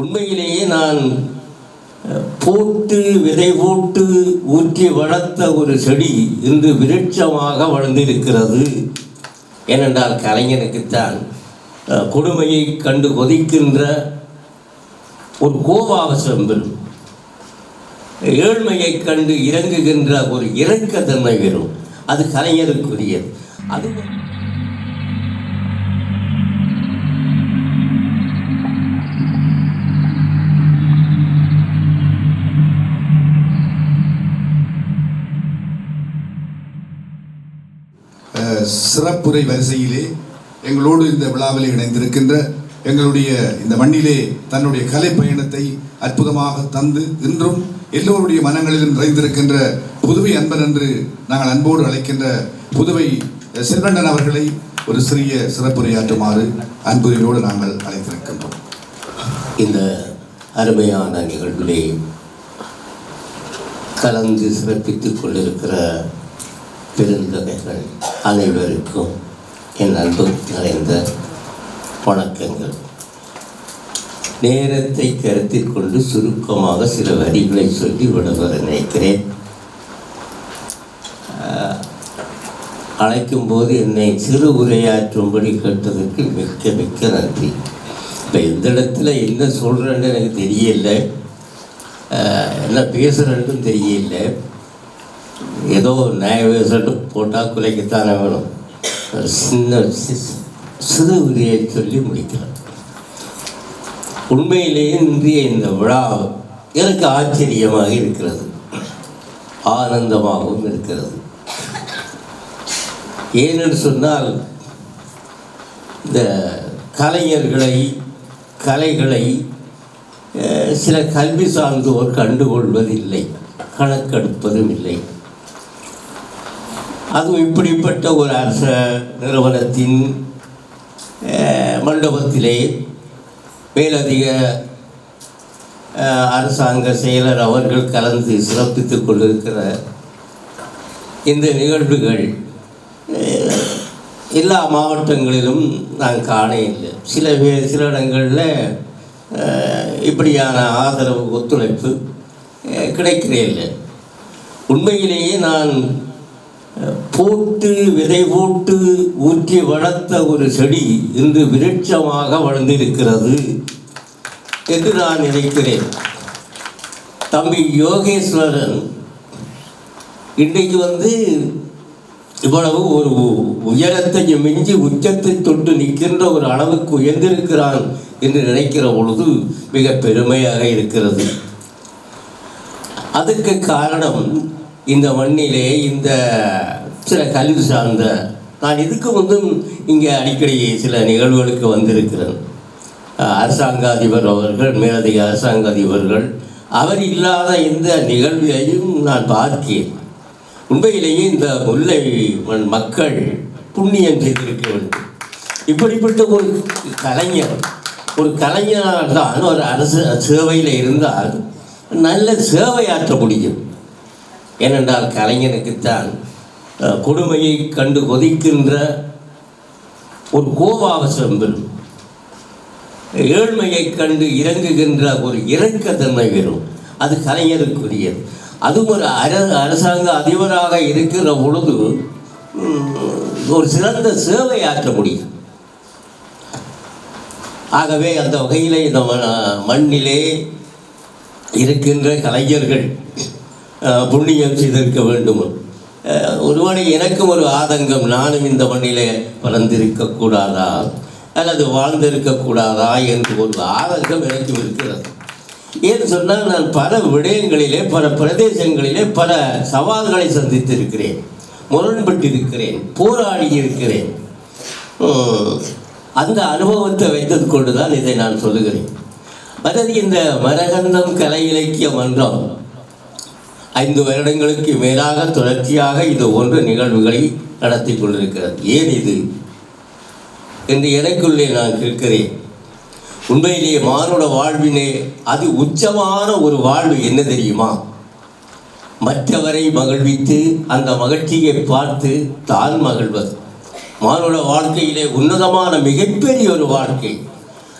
உண்மையிலேயே நான் போட்டு விதை போட்டு ஊற்றி வளர்த்த ஒரு செடி இன்று விருட்சமாக வளர்ந்திருக்கிறது. ஏனென்றால் கலைஞனுக்குத்தான் கொடுமையை கண்டு கொதிக்கின்ற ஒரு கோபாவசம் வரும் ஏழ்மையை கண்டு இறங்குகின்ற ஒரு இறக்கத்தன்மை வரும் அது கலைஞருக்குரியது. அது சிறப்புரை வரிசையிலே எங்களோடு இந்த விழாவில் இணைந்திருக்கின்ற எங்களுடைய இந்த மண்ணிலே தன்னுடைய கலை பயணத்தை அற்புதமாக தந்து இன்றும் எல்லோருடைய மனங்களிலும் நிறைந்திருக்கின்ற புதுவை அன்பன் என்று நாங்கள் அன்போடு அழைக்கின்ற புதுவை செல்வண்ணன் அவர்களை ஒரு சிறிய சிறப்புரையாற்றுமாறு அன்புரையோடு நாங்கள் அழைத்திருக்கின்றோம். இந்த அருமையான நிகழ்விலே கலந்து சிறப்பித்துக் கொண்டிருக்கிற பெருந்தகைகள் அனைவருக்கும் என் அன்பு நிறைந்த வணக்கங்கள். நேரத்தை கருத்தில் கொண்டு சுருக்கமாக சில வரிகளை சொல்லி விடுவர நினைக்கிறேன். அழைக்கும் போது என்னை சிறு உரையாற்றும்படி கேட்டதற்கு மிக்க மிக்க நன்றி. இப்போ எந்த இடத்துல என்ன சொல்கிறேன்னு எனக்கு தெரியல. என்ன பேசுகிறேன்னு தெரியல. ஏதோ நியாய பேசுறது போட்டால் குலைக்கத்தானே வேணும். சின்ன சிறு உரியை சொல்லி முடிக்கிறேன் உண்மையிலேயே இன்றைய இந்த விழா எனக்கு ஆச்சரியமாக இருக்கிறது. ஆனந்தமாகவும் இருக்கிறது. ஏனென்று சொன்னால் இந்த கலைஞர்களை கலைகளை அஹ், சில கல்வி சார்ந்தோர் கண்டுகொள்வதில்லை. கணக்கெடுப்பதும் இல்லை. அதுவும் இப்படிப்பட்ட ஒரு அரச நிறுவனத்தின் மண்டபத்திலே மேலதிக அரசாங்க செயலர் அவர்கள் கலந்து சிறப்பித்துக் கொண்டிருக்கிற இந்த நிகழ்வுகள் எல்லா மாவட்டங்களிலும் நான் காண இல்லை சில பே சில இடங்களில் இப்படியான ஆதரவு ஒத்துழைப்பு அஹ், கிடைக்கிறே இல்லை. உண்மையிலேயே நான் போட்டு விதை போட்டு ஊற்றி வளர்த்த ஒரு செடி இன்று விருட்சமாக வளர்ந்திருக்கிறது என்று நான் நினைக்கிறேன். தம்பி யோகேஸ்வரன் இன்றைக்கு வந்து இவ்வளவு ஒரு உயரத்தை மிஞ்சி உச்சத்தை தொட்டு நிற்கின்ற ஒரு அளவுக்கு உயர்ந்திருக்கிறான் என்று நினைக்கிற பொழுது மிக பெருமையாக இருக்கிறது. அதுக்கு காரணம் இந்த மண்ணிலே இந்த சில கல்வி சார்ந்த நான் இதுக்கு முந்தும் இங்கே அடிக்கடி சில நிகழ்வுகளுக்கு வந்திருக்கிறேன். அரசாங்க அதிபர் அவர்கள் மேலதிக அரசாங்க அதிபர்கள் அவர் இல்லாத இந்த நிகழ்வையும் நான் பார்க்கிறேன் உண்மையிலேயே இந்த முல்லை மண் மக்கள் புண்ணியம் செய்திருக்க வேண்டும். இப்படிப்பட்ட ஒரு கலைஞர் ஒரு கலைஞராக தான் ஒரு அரசு சேவையில் இருந்தால் நல்ல சேவையாற்ற முடியும். ஏனென்றால் கலைஞனுக்குத்தான் கொடுமையை கண்டு கொதிக்கின்ற ஒரு கோபாவசம் பெறும் ஏழ்மையை கண்டு இறங்குகின்ற ஒரு இறக்கத்தன்மை வரும் அது கலைஞருக்குரியது. அதுவும் ஒரு அர அரசாங்க அதிபராக இருக்கிற பொழுது ஒரு சிறந்த சேவை ஆற்ற முடியும். ஆகவே அந்த வகையிலே இந்த ம- மண்ணிலே இருக்கின்ற கலைஞர்கள் புண்ணியம் செய்திருக்க வேண்டும். ஒருவனை எனக்கும் ஒரு ஆதங்கம் நானும் இந்த மண்ணிலே பிறந்திருக்க கூடாதா அல்லது வாழ்ந்திருக்க கூடாதா என்று ஒரு ஆதங்கம் எனக்கு இருக்கிறது. ஏன்னு சொன்னால் நான் பல விடயங்களிலே பல பிரதேசங்களிலே பல சவால்களை சந்தித்திருக்கிறேன். முரண்பட்டிருக்கிறேன் போராடி இருக்கிறேன் அந்த அனுபவத்தை வைத்தது கொண்டு தான் இதை நான் சொல்லுகிறேன். அதாவது இந்த மரகந்தம் கலை இலக்கிய மன்றம் ஐந்து வருடங்களுக்கு மேலாக தொடர்ச்சியாக இது போன்ற நிகழ்வுகளை நடத்தி கொண்டிருக்கிறது. ஏன் இது? என்று எனக்குள்ளே நான் கேட்கிறேன். உண்மையிலேயே மானுட வாழ்வினே அது உச்சமான ஒரு வாழ்வு என்ன தெரியுமா? மற்றவரை மகிழ்வித்து அந்த மகிழ்ச்சியை பார்த்து தான் மகிழ்வது. மானுட வாழ்க்கையிலே உன்னதமான மிகப்பெரிய ஒரு வாழ்க்கை.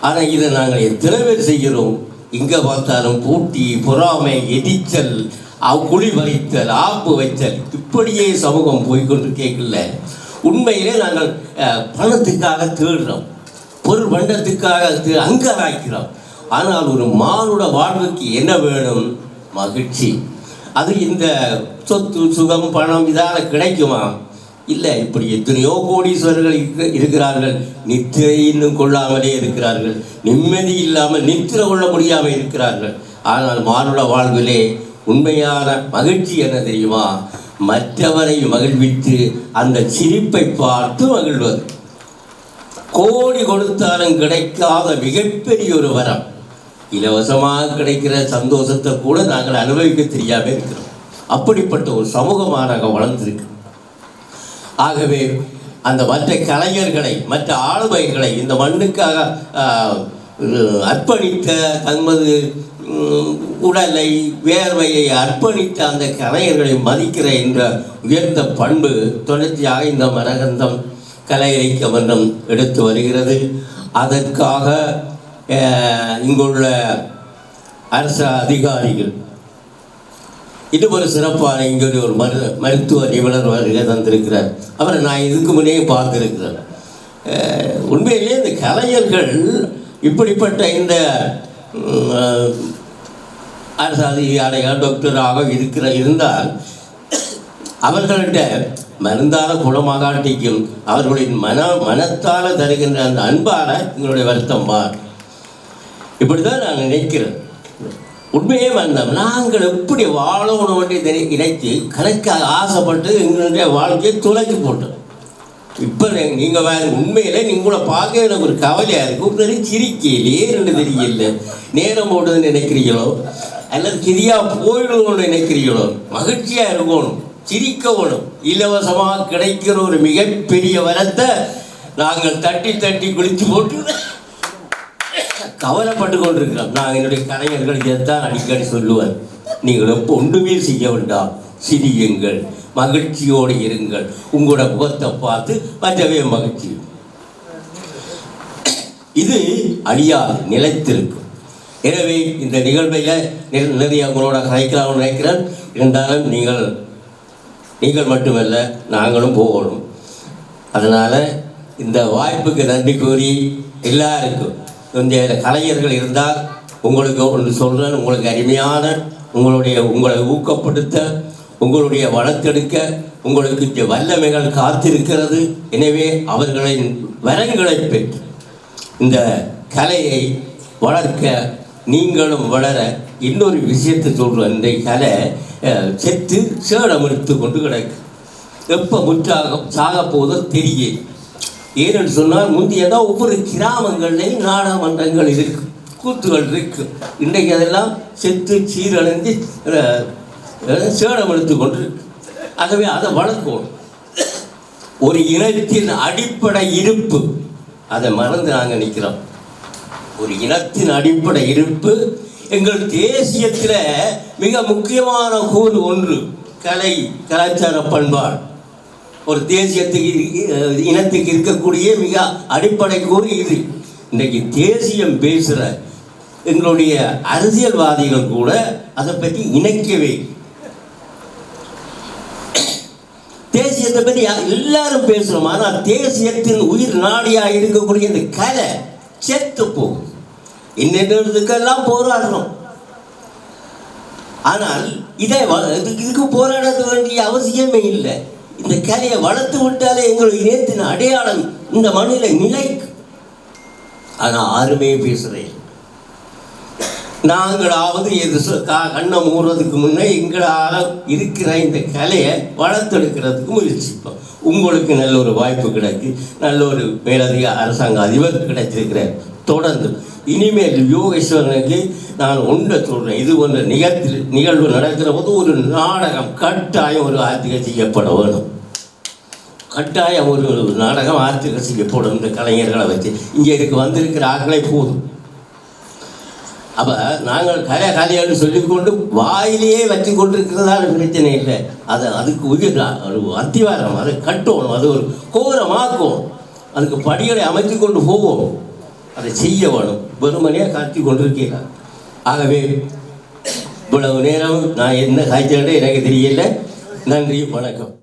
ஆனால் இதை நாங்கள் எத்தனை பேர் செய்கிறோம்? இங்கே பார்த்தாலும் பூட்டி பொறாமை எரிச்சல் குழி வைத்தல் ஆப்பு வைத்தல் இப்படியே சமூகம் போய்கொண்டு கேட்கல உண்மையிலே நாங்கள் பணத்துக்காக தேடுறோம். பொருள் பண்டத்துக்காக தே- அங்கராய்க்கிறோம். ஆனால் ஒரு மானுட வாழ்வுக்கு என்ன வேணும்? மகிழ்ச்சி. அது இந்த சொத்து சுகம் பணம் இதால் கிடைக்குமா? இல்லை இப்படி எத்தனையோ கோடீஸ்வரர்கள் இருக்க- இருக்கிறார்கள். நித்திரை இன்னும் கொள்ளாமலே இருக்கிறார்கள். நிம்மதி இல்லாமல் நித்திரை கொள்ள முடியாமல் இருக்கிறார்கள். ஆனால் மானுட வாழ்விலே உண்மையான மகிழ்ச்சி என்ன தெரியுமா? மற்றவரை மகிழ்வித்து அந்த சிரிப்பை பார்த்து மகிழ்வது கோடி கொடுத்தாலும் கிடைக்காத மிகப்பெரிய ஒரு வரம். இலவசமாக கிடைக்கிற சந்தோஷத்தை கூட நாங்கள் அனுபவிக்க தெரியாமல் இருக்கிறோம். அப்படிப்பட்ட ஒரு சமூகமாக நாங்கள் வளர்ந்துருக்கு ஆகவே அந்த மற்ற கலைஞர்களை மற்ற ஆளுமைகளை இந்த மண்ணுக்காக அர்ப்பணித்த தமது உடலை வேர்வையை அர்ப்பணித்த அந்த கலைஞர்களை மதிக்கிற என்ற உயர்ந்த பண்பு தொடர்ச்சியாக இந்த மரகந்தம் கலை இலக்கிய மன்றம் எடுத்து வருகிறது. அதற்காக இங்குள்ள அரசு அதிகாரிகள் இது ஒரு சிறப்பான இங்கே ஒரு மரு மருத்துவ நிபுணர் வருகை தந்திருக்கிறார். அவரை நான் இதுக்கு முன்னே பார்த்துருக்கிறேன். உண்மையிலேயே இந்த கலைஞர்கள் இப்படிப்பட்ட இந்த அரசு அதிகாரியாக டாக்டராக இருக்கிற இருந்தால் அவர்கள்ட்ட மருந்தால குணமாகாட்டிக்கும் அவர்களின் மன மனத்தால் தருகின்ற அந்த அன்பால எங்களுடைய வருத்தம் பார் இப்படிதான் நான் நினைக்கிறேன். உண்மையே வந்தோம் நாங்கள் எப்படி வாழணும் என்று நினைத்து கலைக்க ஆசைப்பட்டு எங்களுடைய வாழ்க்கையை துளைச்சி போட்டோம். இப்போ நீங்கள் வேறு உண்மையில் நீங்கள பார்க்க எனக்கு ஒரு கவலையாக இருக்கும் நிறைய சிரிக்கையிலே ரெண்டு தெரியல நேரம் போடுதுன்னு நினைக்கிறீங்களோ அல்லது கிரியா போயிடுவோம்னு நினைக்கிறீங்களோ மகிழ்ச்சியாக இருக்கணும் சிரிக்கணும். இலவசமாக கிடைக்கிற ஒரு மிகப்பெரிய வரத்தை நாங்கள் தட்டி தட்டி குளித்து போட்டு கவலைப்பட்டு கொண்டிருக்கிறோம் நான் என்னுடைய கலைஞர்களுக்கு இதைத்தான் அடிக்கடி சொல்லுவேன் நீங்கள் எப்போ ஒன்றுமே செய்ய வேண்டாம். சிரியுங்கள். மகிழ்ச்சியோடு இருங்கள். உங்களோட முகத்தை பார்த்து மற்றவே மகிழ்ச்சி. இது அழியாது நிலைத்திருக்கும். எனவே இந்த நிகழ்வையில் நிறைய உங்களோட கலைக்கலாம்னு நினைக்கிறேன். இருந்தாலும் நீங்கள் நீங்கள் மட்டுமல்ல நாங்களும் போகணும். அதனால் இந்த வாய்ப்புக்கு நன்றி கூறி எல்லாருக்கும் இந்த கலைஞர்கள் இருந்தால் உங்களுக்கு ஒன்று சொல்கிறேன் உங்களுக்கு அருமையான உங்களுடைய உங்களை ஊக்கப்படுத்த உங்களுடைய வளர்த்தெடுக்க உங்களுக்கு வல்லமைகள் காத்திருக்கிறது. எனவே அவர்களின் வரங்களை பெற்று இந்த கலையை வளர்க்க நீங்களும் வளர இன்னொரு விஷயத்தை சொல்கிறேன் இந்த கலை செத்து சேடமெடுத்து கொண்டு கிடக்கு. எப்போ முற்றாக சாக போதோ தெரியும் ஏனென்று சொன்னால் முந்தையதான் ஒவ்வொரு கிராமங்கள்லையும் நாடாமன்றங்கள் இருக்கு கூத்துகள் இருக்கு. இன்றைக்கு அதெல்லாம் செத்து சீரழிந்து சேடம் எடுத்து கொண்டு ஆகவே அதை வளர்க்கணும். ஒரு இனத்தின் அடிப்படை இருப்பு அதை மறந்து நாங்கள் நிற்கிறோம் ஒரு இனத்தின் அடிப்படை இருப்பு எங்கள் தேசியத்தில் மிக முக்கியமான கூறு ஒன்று கலை கலாச்சார பண்பாடு. ஒரு தேசியத்துக்கு இனத்துக்கு இருக்கக்கூடிய மிக அடிப்படை கூறி இது. இன்றைக்கு தேசியம் பேசுகிற எங்களுடைய அரசியல்வாதிகள் கூட அதை பற்றி இணைக்கவே தேசியத்தை பற்றி எல்லாரும் பேசுகிறோம் ஆனால் தேசியத்தின் உயிர் நாடியாக இருக்கக்கூடிய இந்த கலை செத்து போகும் என்னென்னதுக்கெல்லாம் போராடுறோம். ஆனால் இதை வ- இதுக்கு இதுக்கு போராட வேண்டிய அவசியமே இல்லை. இந்த கலையை வளர்த்து விட்டாலே எங்களுடைய இனத்தின் அடையாளம் இந்த மண்ணில் நிலைக்கு ஆனால் யாருமே பேசுகிறேன் நாங்களாவது எது சொ- கண்ணை மூடுறதுக்கு முன்னே எங்களாக இருக்கிற இந்த கலையை வளர்த்தெடுக்கிறதுக்கு முயற்சிப்போம். உங்களுக்கு நல்ல ஒரு வாய்ப்பு கிடைக்கு. நல்ல ஒரு மேலதிக அரசாங்க அதிபர் கிடைச்சிருக்கிறார். தொடர்ந்து. இனிமேல் யோகேஸ்வரனுக்கு நான் ஒன்றை சொல்கிறேன் இது ஒன்று நிகழ்ச்சி நிகழ்வு நடக்கிற போது ஒரு நாடகம் கட்டாயம் ஒரு ஆர்த்திகை செய்யப்பட வேணும். கட்டாயம் ஒரு ஒரு நாடகம் ஆர்த்திகை செய்யப்படும் இந்த கலைஞர்களை வச்சு. இங்கே இதுக்கு வந்திருக்கிற ஆக்களை போதும். அப்போ நாங்கள் கலை கலைன்னு சொல்லிக்கொண்டு வாயிலேயே வச்சு கொண்டிருக்கிறதால பிரச்சனை இல்லை. அதை அதுக்கு உயிர் ஒரு அத்திவாரம் அதை கட்டணும் அது ஒரு கோரமாக்கும். அதுக்கு படிகளை அமைத்து கொண்டு போவோம். அதை செய்ய வேணும். வெறுமனையாக காத்தி கொண்டிருக்கிறார் ஆகவே இவ்வளவு நேரம் நான் என்ன காய்ச்சல் எனக்கு தெரியல நன்றி வணக்கம்.